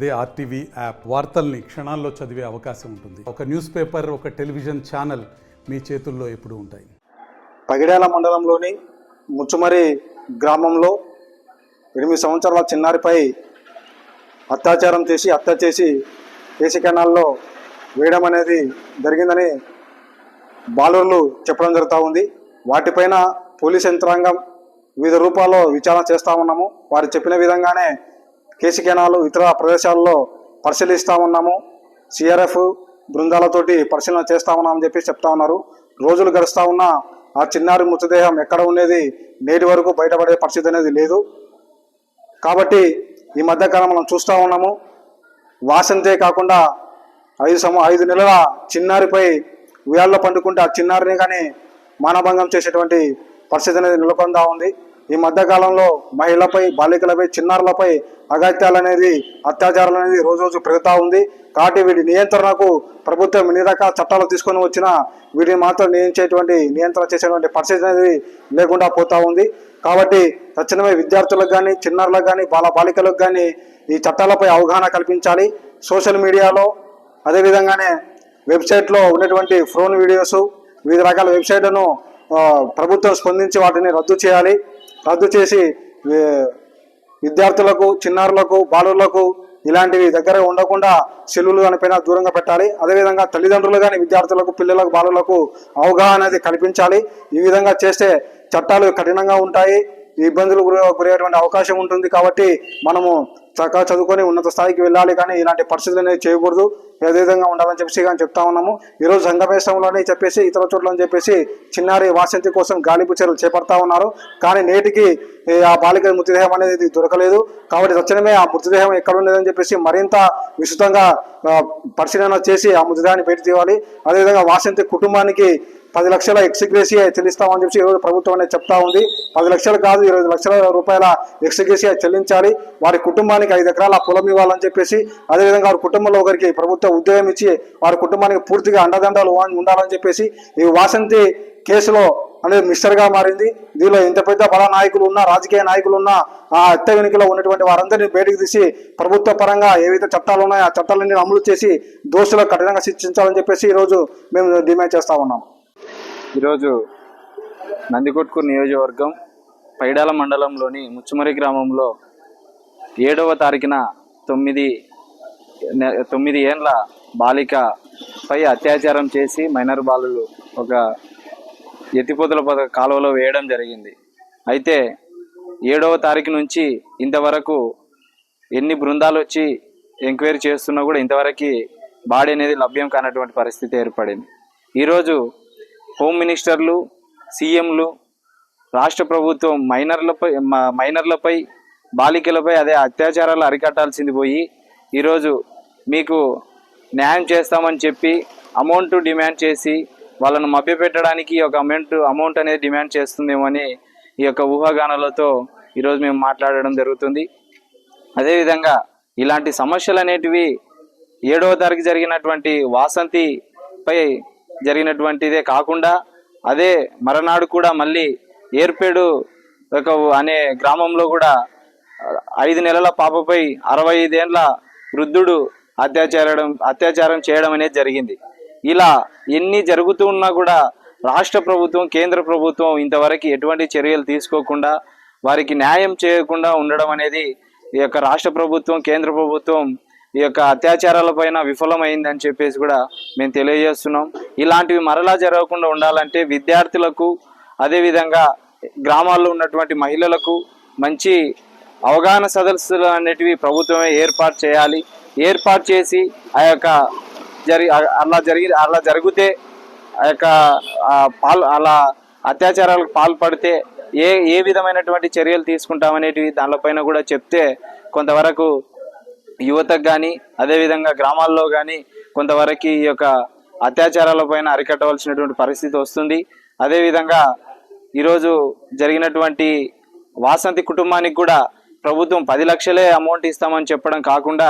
అదే RTV app వార్తల్ని క్షణాల్లో చదివే అవకాశం ఉంటుంది. ఒక న్యూస్ పేపర్ ఒక టెలివిజన్ ఛానల్ మీ చేతుల్లో ఎప్పుడు ఉంటాయి. పగిడేల మండలంలోని ముచ్చుమరి గ్రామంలో ఎనిమిది సంవత్సరాల చిన్నారిపై అత్యాచారం చేసి హత్య చేసి ఏసీ కెనాల్లో వేయడం అనేది జరిగిందని బాలర్లు చెప్పడం జరుగుతూ ఉంది. వాటిపైన పోలీస్ యంత్రాంగం వివిధ రూపాల్లో విచారణ చేస్తూ ఉన్నాము. వారు చెప్పిన విధంగానే కేసీ ఇతర ప్రదేశాల్లో పరిశీలిస్తూ ఉన్నాము. సిఆర్ఎఫ్ బృందాలతోటి పరిశీలన చేస్తా ఉన్నామని చెప్పి చెప్తా ఉన్నారు. రోజులు గడుస్తూ ఉన్నా ఆ చిన్నారి మృతదేహం ఎక్కడ ఉండేది నేటి వరకు బయటపడే పరిస్థితి అనేది లేదు. కాబట్టి ఈ మధ్యకాలం మనం చూస్తూ ఉన్నాము. వాసంతే కాకుండా ఐదు సమ ఐదు నెలల చిన్నారిపై ఉయాల్లో పండుకుంటే ఆ చిన్నారిని కానీ మానభంగం చేసేటువంటి పరిస్థితి అనేది నెలకొందా ఉంది. ఈ మధ్యకాలంలో మహిళలపై బాలికలపై చిన్నారులపై అగత్యాలు అనేది అత్యాచారాలు అనేది రోజు రోజు పెరుగుతూ ఉంది. కాబట్టి వీటి నియంత్రణకు ప్రభుత్వం ఎన్ని రకాల చట్టాలు తీసుకొని వచ్చినా వీటిని మాత్రం నియంత్రించేటువంటి నియంత్రణ చేసేటువంటి పరిస్థితి అనేది లేకుండా పోతూ ఉంది. కాబట్టి తక్షణమే విద్యార్థులకు కానీ చిన్నారులకు కానీ బాల బాలికలకు కానీ ఈ చట్టాలపై అవగాహన కల్పించాలి. సోషల్ మీడియాలో అదేవిధంగానే వెబ్సైట్లో ఉన్నటువంటి ఫోన్ వీడియోస్ వివిధ రకాల వెబ్సైట్లను ప్రభుత్వం స్పందించి వాటిని రద్దు చేయాలి. రద్దు చేసి విద్యార్థులకు చిన్నారులకు బాలులకు ఇలాంటివి దగ్గర ఉండకుండా సెల్లులు దానిపైన దూరంగా పెట్టాలి. అదేవిధంగా తల్లిదండ్రులు కానీ విద్యార్థులకు పిల్లలకు బాలులకు అవగాహన అనేది కల్పించాలి. ఈ విధంగా చేస్తే చట్టాలు కఠినంగా ఉంటాయి. ఇబ్బందులు గురయ్యేటువంటి అవకాశం ఉంటుంది కాబట్టి మనము చక్కగా చదువుకొని ఉన్నత స్థాయికి వెళ్ళాలి కానీ ఇలాంటి పరిస్థితులు అనేది చేయకూడదు. ఏ విధంగా ఉండాలని చెప్పేసి కానీ చెప్తా ఉన్నాము. ఈరోజు సంగమేశ్వరంలోనే చెప్పేసి ఇతర చోట్ల అని చెప్పేసి చిన్నారి వాసంతి కోసం గాలింపు చర్యలు చేపడతా ఉన్నారు. కానీ నేటికి ఆ బాలిక మృతదేహం అనేది దొరకలేదు. కాబట్టి తక్షణమే ఆ మృతదేహం ఎక్కడ ఉండేదని చెప్పేసి మరింత విస్తృతంగా పరిశీలన చేసి ఆ మృతదేహాన్ని బయట తీయాలి. అదేవిధంగా వాసంతి కుటుంబానికి పది లక్షల ఎక్స్గ్రేసియా చెల్లిస్తామని చెప్పి ఈరోజు ప్రభుత్వం అనేది చెప్తా ఉంది. పది లక్షలు కాదు ఇరవై లక్షల రూపాయల ఎక్స్గ్రేసియా చెల్లించాలి. వారి కుటుంబానికి ఐదు ఎకరాల పొలం ఇవ్వాలని చెప్పేసి అదేవిధంగా వారి కుటుంబంలో ఒకరికి ప్రభుత్వ ఉద్యోగం ఇచ్చి వారి కుటుంబానికి పూర్తిగా అండదండలు ఉండాలని చెప్పేసి ఈ వాసంతి కేసులో అనేది మిస్టర్గా మారింది. దీనిలో ఇంత పెద్ద బల నాయకులు ఉన్నా రాజకీయ నాయకులు ఉన్నా ఆ అత్త వెనుకలో ఉన్నటువంటి వారందరినీ బయటకు తీసి ప్రభుత్వ పరంగా ఏవైతే చట్టాలు ఉన్నాయో ఆ చట్టాలన్నీ అమలు చేసి దోషులకు కఠినంగా శిక్షించాలని చెప్పేసి ఈరోజు మేము డిమాండ్ చేస్తా ఉన్నాం. ఈరోజు నందికొట్కూరు నియోజకవర్గం పైడాల మండలంలోని ముచ్చుమరి గ్రామంలో ఏడవ తారీఖున తొమ్మిది తొమ్మిది ఏండ్ల బాలికపై అత్యాచారం చేసి మైనర్ బాలులు ఒక ఎత్తిపోతల పద కాలువలో వేయడం జరిగింది. అయితే ఏడవ తారీఖు నుంచి ఇంతవరకు ఎన్ని బృందాలు వచ్చి ఎంక్వైరీ చేస్తున్నా కూడా ఇంతవరకు బాడీ అనేది లభ్యం కానటువంటి పరిస్థితి ఏర్పడింది. ఈరోజు హోమ్ మినిస్టర్లు సీఎంలు రాష్ట్ర ప్రభుత్వం మైనర్లపై మైనర్లపై బాలికలపై అదే అత్యాచారాలు అరికట్టాల్సింది పోయి ఈరోజు మీకు న్యాయం చేస్తామని చెప్పి అమౌంట్ డిమాండ్ చేసి వాళ్ళను మభ్యపెట్టడానికి ఈ అమౌంట్ అమౌంట్ అనేది డిమాండ్ చేస్తుందేమో అని ఈ యొక్క ఊహాగానాలతో ఈరోజు మేము మాట్లాడడం జరుగుతుంది. అదేవిధంగా ఇలాంటి సమస్యలు అనేటివి ఏడవ తారీఖు జరిగినటువంటి వాసంతిపై జరిగినటువంటిదే కాకుండా అదే మరనాడు కూడా మళ్ళీ ఏర్పేడు ఒక అనే గ్రామంలో కూడా ఐదు నెలల పాపపై అరవై ఐదేండ్ల వృద్ధుడు అత్యాచారం అత్యాచారం చేయడం అనేది జరిగింది. ఇలా ఎన్ని జరుగుతూ ఉన్నా కూడా రాష్ట్ర ప్రభుత్వం కేంద్ర ప్రభుత్వం ఇంతవరకు ఎటువంటి చర్యలు తీసుకోకుండా వారికి న్యాయం చేయకుండా ఉండడం అనేది ఈ యొక్క రాష్ట్ర ప్రభుత్వం కేంద్ర ప్రభుత్వం ఈ యొక్క అత్యాచారాల పైన విఫలమైందని చెప్పేసి కూడా మేము తెలియజేస్తున్నాం. ఇలాంటివి మరలా జరగకుండా ఉండాలంటే విద్యార్థులకు అదేవిధంగా గ్రామాల్లో ఉన్నటువంటి మహిళలకు మంచి అవగాహన సదస్సులు అనేటివి ప్రభుత్వమే ఏర్పాటు చేయాలి. ఏర్పాటు చేసి ఆ యొక్క జరి అలా జరిగి అలా జరిగితే ఆ యొక్క పాల్ అలా అత్యాచారాలకు పాల్పడితే ఏ ఏ విధమైనటువంటి చర్యలు తీసుకుంటామనేటివి దానిపైన కూడా చెప్తే కొంతవరకు యువతకు కానీ అదేవిధంగా గ్రామాల్లో కానీ కొంతవరకు ఈ యొక్క అత్యాచారాలపైన అరికట్టవలసినటువంటి పరిస్థితి వస్తుంది. అదేవిధంగా ఈరోజు జరిగినటువంటి వాసంతి కుటుంబానికి కూడా ప్రభుత్వం పది లక్షలే అమౌంట్ ఇస్తామని చెప్పడం కాకుండా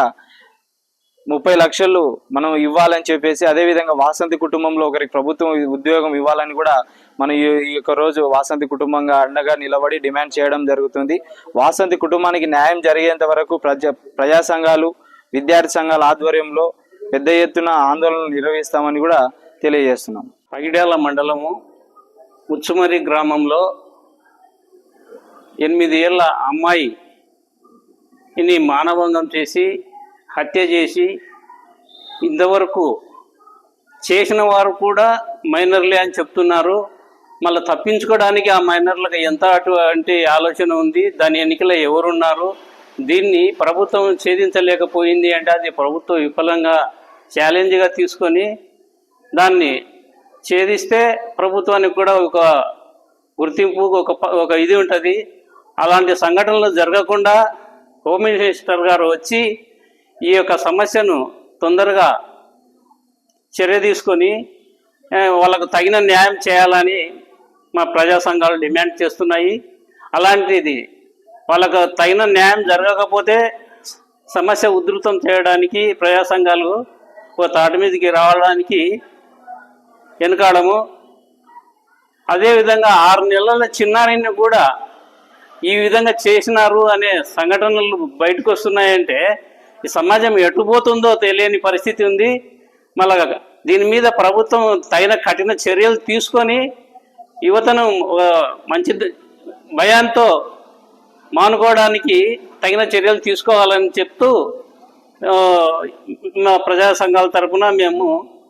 ముప్పై లక్షలు మనం ఇవ్వాలని చెప్పేసి అదేవిధంగా వాసంతి కుటుంబంలో ఒకరికి ప్రభుత్వం ఉద్యోగం ఇవ్వాలని కూడా మనం ఈ యొక్క రోజు వాసంతి కుటుంబంగా అండగా నిలబడి డిమాండ్ చేయడం జరుగుతుంది. వాసంతి కుటుంబానికి న్యాయం జరిగేంత వరకు ప్రజా ప్రజా సంఘాలు విద్యార్థి సంఘాల ఆధ్వర్యంలో పెద్ద ఎత్తున ఆందోళనలు నిర్వహిస్తామని కూడా తెలియజేస్తున్నాం. పగిడ్యాల మండలము ముచ్చుమరి గ్రామంలో ఎనిమిది ఏళ్ళ అమ్మాయి ఇన్ని మానభంగం చేసి హత్య చేసి ఇంతవరకు చేసిన వారు కూడా మైనర్లే అని చెప్తున్నారు. మళ్ళీ తప్పించుకోవడానికి ఆ మైనర్లకు ఎంత అటువంటి ఆలోచన ఉంది దాని ఎన్నికలో ఎవరున్నారు దీన్ని ప్రభుత్వం ఛేదించలేకపోయింది అంటే అది ప్రభుత్వం విఫలంగా ఛాలెంజ్గా తీసుకొని దాన్ని ఛేదిస్తే ప్రభుత్వానికి కూడా ఒక గుర్తింపు ఒక ప- ఒక ఇది ఉంటుంది. అలాంటి సంఘటనలు జరగకుండా హోమ్ మినిస్టర్ గారు వచ్చి ఈ యొక్క సమస్యను తొందరగా చర్య తీసుకొని వాళ్ళకు తగిన న్యాయం చేయాలని మా ప్రజా సంఘాలు డిమాండ్ చేస్తున్నాయి. అలాంటిది వాళ్ళకు తగిన న్యాయం జరగకపోతే సమస్య ఉధృతం చేయడానికి ప్రజా సంఘాలు ఒక తాటి మీదకి రావడానికి వెనకాడము. అదేవిధంగా ఆరు నెలల చిన్నారిని కూడా ఈ విధంగా చేసినారు అనే సంఘటనలు బయటకు వస్తున్నాయంటే ఈ సమాజం ఎటుపోతుందో తెలియని పరిస్థితి ఉంది. మళ్ళా దీని మీద ప్రభుత్వం తగిన కఠిన చర్యలు తీసుకొని యువతను మంచి భయాంతో మానుకోవడానికి తగిన చర్యలు తీసుకోవాలని చెప్తూ మా ప్రజా సంఘాల తరఫున మేము